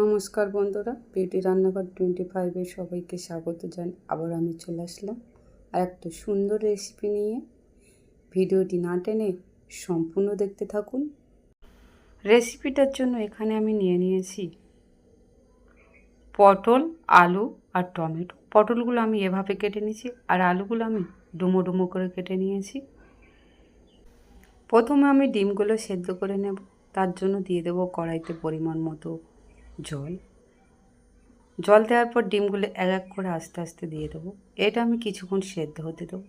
নমস্কার বন্ধুরা, বিউটি রান্নাঘর টোয়েন্টি ফাইভে সবাইকে স্বাগত জানাই আবার আমি চলে আসলাম আর একটা সুন্দর রেসিপি নিয়ে। ভিডিওটি না টেনে সম্পূর্ণ দেখতে থাকুন। রেসিপিটার জন্য এখানে আমি নিয়ে নিয়েছি পটল, আলু আর টমেটো। পটলগুলো আমি এভাবে কেটে নিয়েছি আর আলুগুলো আমি ডুমো ডুমো করে কেটে নিয়েছি। প্রথমে আমি ডিমগুলো সেদ্ধ করে নেব, তার জন্য দিয়ে দেবো কড়াইতে পরিমাণ মতো জল। জল দেওয়ার পর ডিমগুলো এক এক করে আস্তে আস্তে দিয়ে দেবো। এটা আমি কিছুক্ষণ সেদ্ধ হতে দেবো।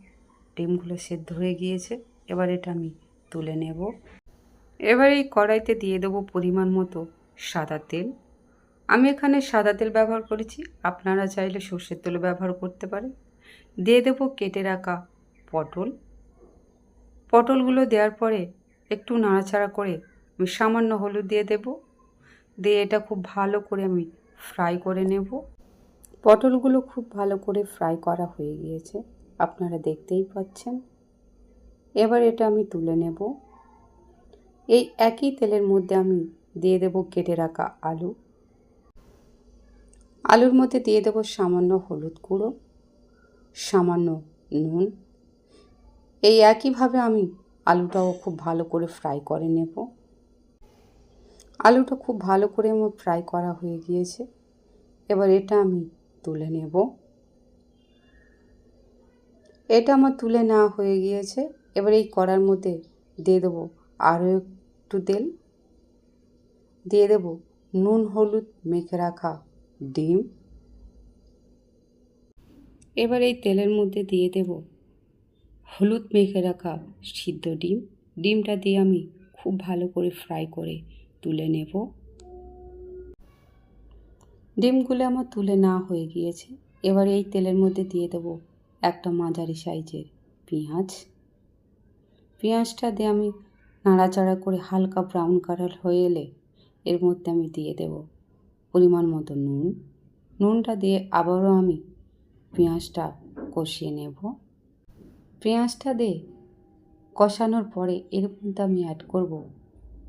ডিমগুলো সেদ্ধ হয়ে গিয়েছে। এবার এটা আমি তুলে নেব। এবার এই কড়াইতে দিয়ে দেবো পরিমাণ মতো সাদা তেল। আমি এখানে সাদা তেল ব্যবহার করেছি। আপনারা চাইলে সর্ষের তেলও ব্যবহার করতে পারেন। দিয়ে দেবো কেটে রাখা পটল। পটলগুলো দেওয়ার পরে একটু নাড়াচাড়া করে আমি সামান্য হলুদ দিয়ে দেব। দিয়ে এটা খুব ভালো করে আমি ফ্রাই করে নেব। পটলগুলো খুব ভালো করে ফ্রাই করা হয়ে গিয়েছে, আপনারা দেখতেই পাচ্ছেন। এবার এটা আমি তুলে নেব। এই একই তেলের মধ্যে আমি দিয়ে দেব কেটে রাখা আলু। আলুর মধ্যে দিয়ে দেবো সামান্য হলুদ গুঁড়ো, সামান্য নুন। এই একইভাবে আমি আলুটাও খুব ভালো করে ফ্রাই করে নেব। আলুটা খুব ভালো করে আমার ফ্রাই করা হয়ে গিয়েছে। এবার এটা আমি তুলে নেব। এটা আমার তুলে নেওয়া হয়ে গিয়েছে। এবার এই কড়ার মধ্যে দিয়ে দেবো আরও একটু তেল। দিয়ে দেবো নুন, হলুদ মেখে রাখা ডিম। এবার এই তেলের মধ্যে দিয়ে দেব হলুদ মেখে রাখা সিদ্ধ ডিম। ডিমটা দিয়ে আমি খুব ভালো করে ফ্রাই করে তুলে নেব। ডিমগুলো আমার তুলে না হয়ে গিয়েছে। এবার এই তেলের মধ্যে দিয়ে দেব একটা মাঝারি সাইজের পেঁয়াজ। পেঁয়াজটা দিয়ে আমি নাড়াচাড়া করে হালকা ব্রাউন কালার হয়ে এলে এর মধ্যে আমি দিয়ে দেব পরিমাণ মতো নুন। নুনটা দিয়ে আবারও আমি পেঁয়াজটা কষিয়ে নেব। পেঁয়াজটা দিয়ে কষানোর পরে এর মধ্যে আমি অ্যাড করব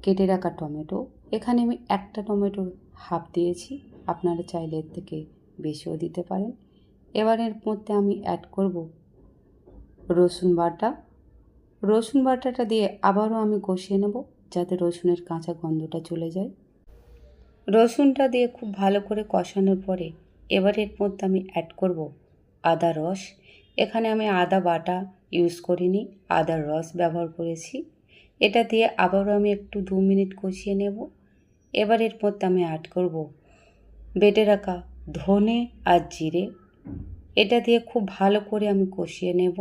কেটে রাখা টমেটো। এখানে আমি একটা টমেটোর হাফ দিয়েছি। আপনারা চাইলে এর থেকে বেশিও দিতে পারেন। এবার এর মধ্যে আমি অ্যাড করব রসুন বাটা। রসুন বাটাটা দিয়ে আবারও আমি কষিয়ে নেব যাতে রসুনের কাঁচা গন্ধটা চলে যায়। রসুনটা দিয়ে খুব ভালো করে কষানোর পরে এবার এর মধ্যে আমি অ্যাড করব আদা রস। এখানে আমি আদা বাটা ইউজ করিনি, আদার রস ব্যবহার করেছি। এটা দিয়ে আবারও আমি একটু দু মিনিট কষিয়ে নেব। এবার এর মধ্যে আমি অ্যাড করব বেটে রাখা ধনে আর জিরে। এটা দিয়ে খুব ভালো করে আমি কষিয়ে নেব।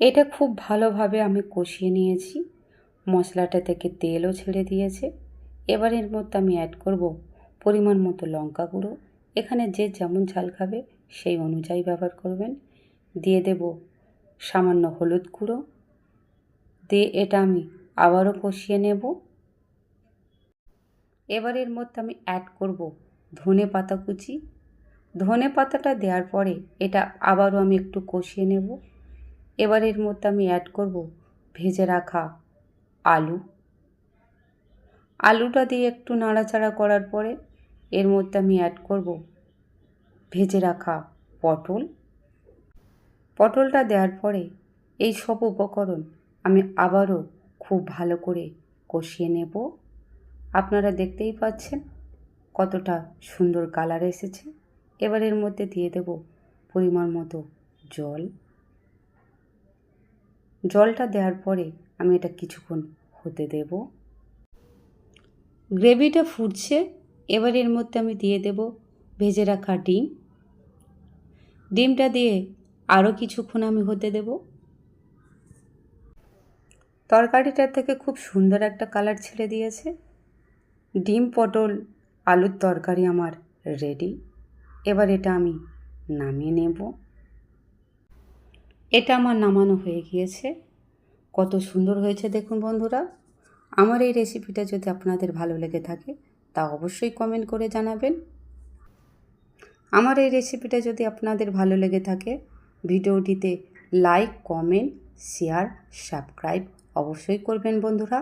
এটা খুব ভালোভাবে আমি কষিয়ে নিয়েছি। মশলাটা থেকে তেলও ছেড়ে দিয়েছে। এবার এর মধ্যে আমি অ্যাড করব পরিমাণ মতো লঙ্কা গুঁড়ো। এখানে যে যেমন ঝাল খাবে সেই অনুযায়ী ব্যবহার করবেন। দিয়ে দেব সামান্য হলুদ গুঁড়ো। দিয়ে এটা আমি, আবারও কষিয়ে নেব। এবার এর মধ্যে আমি অ্যাড করব ধনে পাতা কুচি। ধনে পাতাটা দেওয়ার পরে এটা আবারও আমি একটু কষিয়ে নেব। এবার এর মধ্যে আমি অ্যাড করব ভেজে রাখা আলু। আলুটা দিয়ে একটু নাড়াচাড়া করার পরে এর মধ্যে আমি অ্যাড করব ভেজে রাখা পটল। পটলটা দেওয়ার পরে এই সব উপকরণ আমি আবারও খুব ভালো করে কষিয়ে নেব। আপনারা দেখতেই পাচ্ছেন কতটা সুন্দর কালার এসেছে। এবার এর মধ্যে দিয়ে দেব পরিমাণ মতো জল। জলটা দেওয়ার পরে আমি এটা কিছুক্ষণ হতে দেব। গ্রেভিটা ফুটছে। এবার এর মধ্যে আমি দিয়ে দেব ভেজে রাখা ডিম। ডিমটা দিয়ে আরও কিছুক্ষণ আমি হতে দেব। তরকারিটার থেকে খুব সুন্দর একটা কালার ছেড়ে দিয়েছে। ডিম, পটল, আলুর তরকারি আমার রেডি এবার এটা আমি নামিয়ে নেব। এটা আমার নামানো হয়ে গিয়েছে। কত সুন্দর হয়েছে দেখুন বন্ধুরা। আমার এই রেসিপিটা যদি আপনাদের ভালো লেগে থাকে, তা অবশ্যই কমেন্ট করে জানাবেন। আমার এই রেসিপিটা যদি আপনাদের ভালো লেগে থাকে, ভিডিওটিতে লাইক কমেন্ট শেয়ার সাবস্ক্রাইব অবশ্যই করবেন বন্ধুরা।